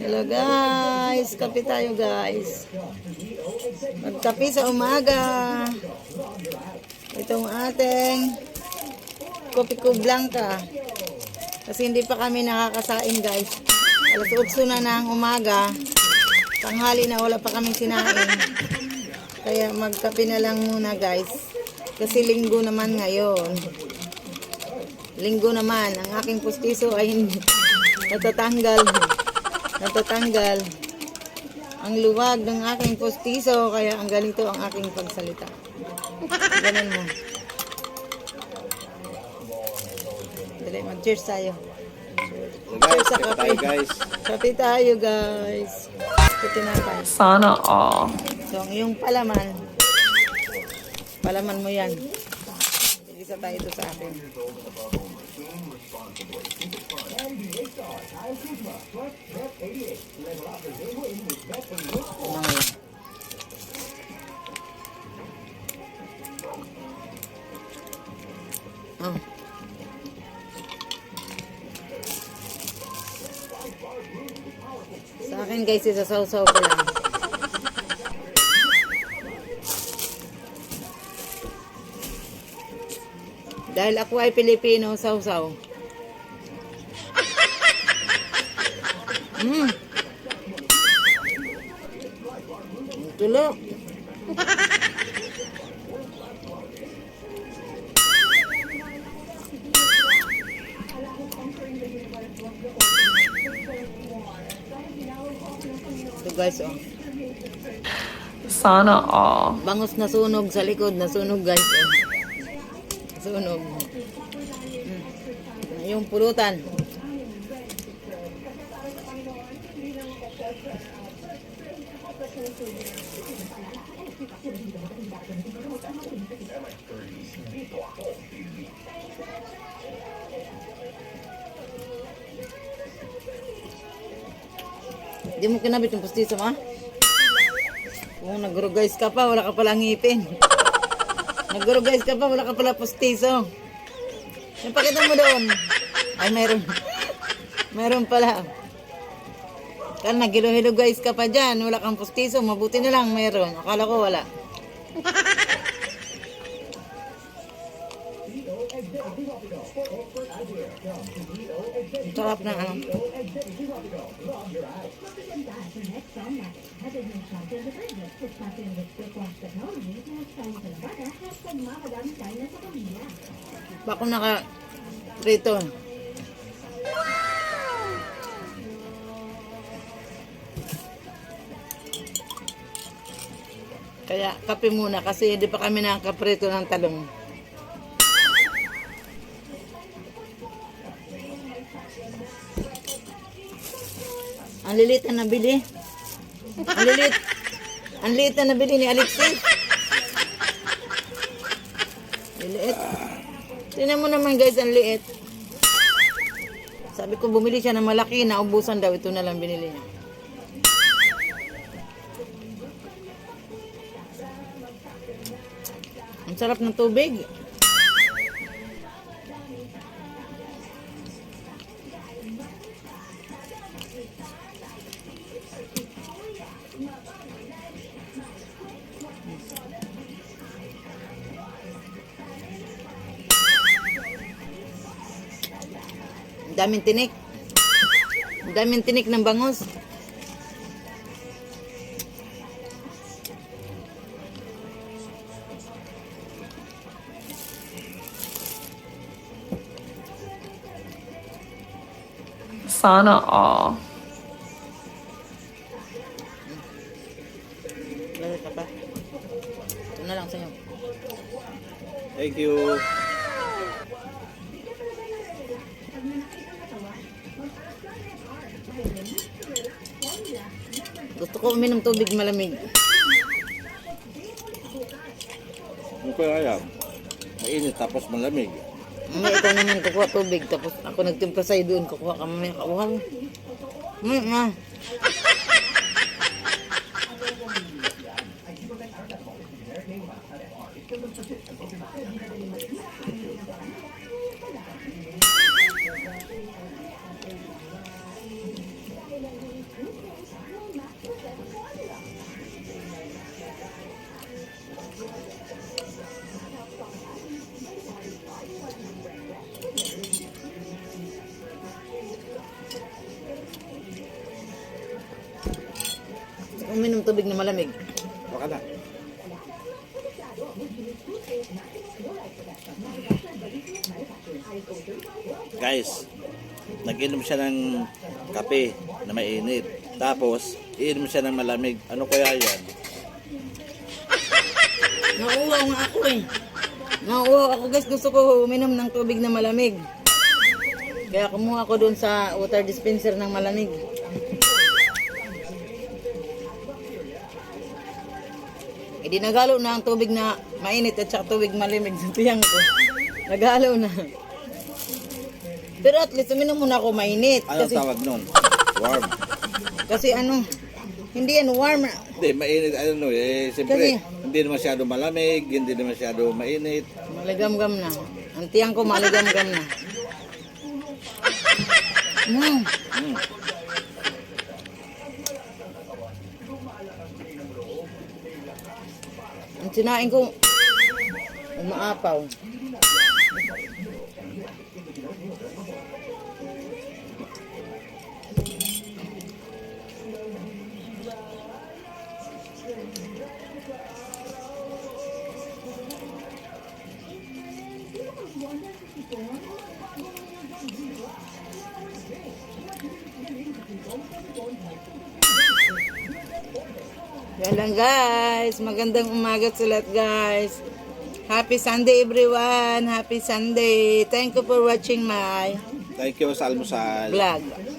Hello guys, kape tayo guys. Magkape sa umaga. Itong ating kopi ko blanca. Kasi hindi pa kami nakakasain guys. Alas 8 na ng umaga. Tanghali na wala pa kaming sinain. Kaya magkape na lang muna guys. Kasi linggo naman ngayon. Linggo naman. Ang aking pustiso ay hindi natatanggal. Natatanggal. Ang luwag ng aking pustiso. Kaya ang ganito ang aking pagsalita. Ganun mo. Dali, mag-cheers tayo. Guys, sa kape kape. tayo guys. Kape tayo guys. Ito tinapay. Sana all. So, ang iyong palaman, palaman mo yan. Isa tayo ito sa akin. Game responsibly. Keep it fun. NBA star Kyle Kuzma plus Bet 88. Level up they win with and Dahil ako ay Pilipino, saw-saw. Mm. Tulo. Ito guys, oh. Sana all. Bangos na sunog sa likod, nasunog guys. Oh. Sunog. Mm. Yung pulutan. Hindi mo kinabit yung pustiso mo? ah? Kung nag-guys ka pa, wala ka pala ngipin. Nag-guys ka pa, wala ka pala pustiso. Yung mo doon. Ay, meron. meron pala. Kaya nagilo-hilo guys ka pa dyan, wala kang pustiso, mabuti na lang meron. Akala ko wala. Sarap na ano. Bako naka rito. Kaya kape muna kasi hindi pa kami nakakaprito ng talong. Ang lilit na nabili. Ang lilit. Ang liit na nabili ni Alexis. Liliit. Tingnan mo naman guys, ang liit. Sabi ko bumili siya ng malaki, naubusan daw. Ito na lang binili niya. Ang sarap ng tubig. Daming tinik. Ang daming tinik ng bangus. Sana all. Lalo ka pa. Ito na lang sa'yo. Thank you. Ko uminom tubig malamig. Ano kaya kaya? Mainit tapos malamig. Mamaya ikaw naman kukuha tubig. Tapos ako nagtimpla sa'yo doon. Kukuha ka mamaya. Kukuha mo. Mm, ah. uminom tubig na malamig. Baka na. Guys, nag-inom siya ng kape na mainit. Tapos, iinom siya ng malamig. Ano kaya yan? Nauuwaw nga ako eh. Nauuwaw ako guys. Gusto ko uminom ng tubig na malamig. Kaya kumuha ko doon sa water dispenser ng malamig. E di nagalo na ang tubig na mainit at saka tubig malamig sa tiyang ko. Nagalo na. Pero at least uminom muna ako mainit. Ano Kasi, tawag nun? Warm. kasi ano, hindi yan warm. Hindi, mainit. Ano eh, siyempre, Kasi- hindi na masyado malamig, hindi na masyado mainit. Maligam-gam na. Ang tiyang ko maligam-gam na. Mm. Mm. Ang sinain ko, umaapaw. Yan lang guys. Magandang umaga sa lahat guys. Happy Sunday everyone. Happy Sunday. Thank you for watching my Thank you sa almusal. vlog.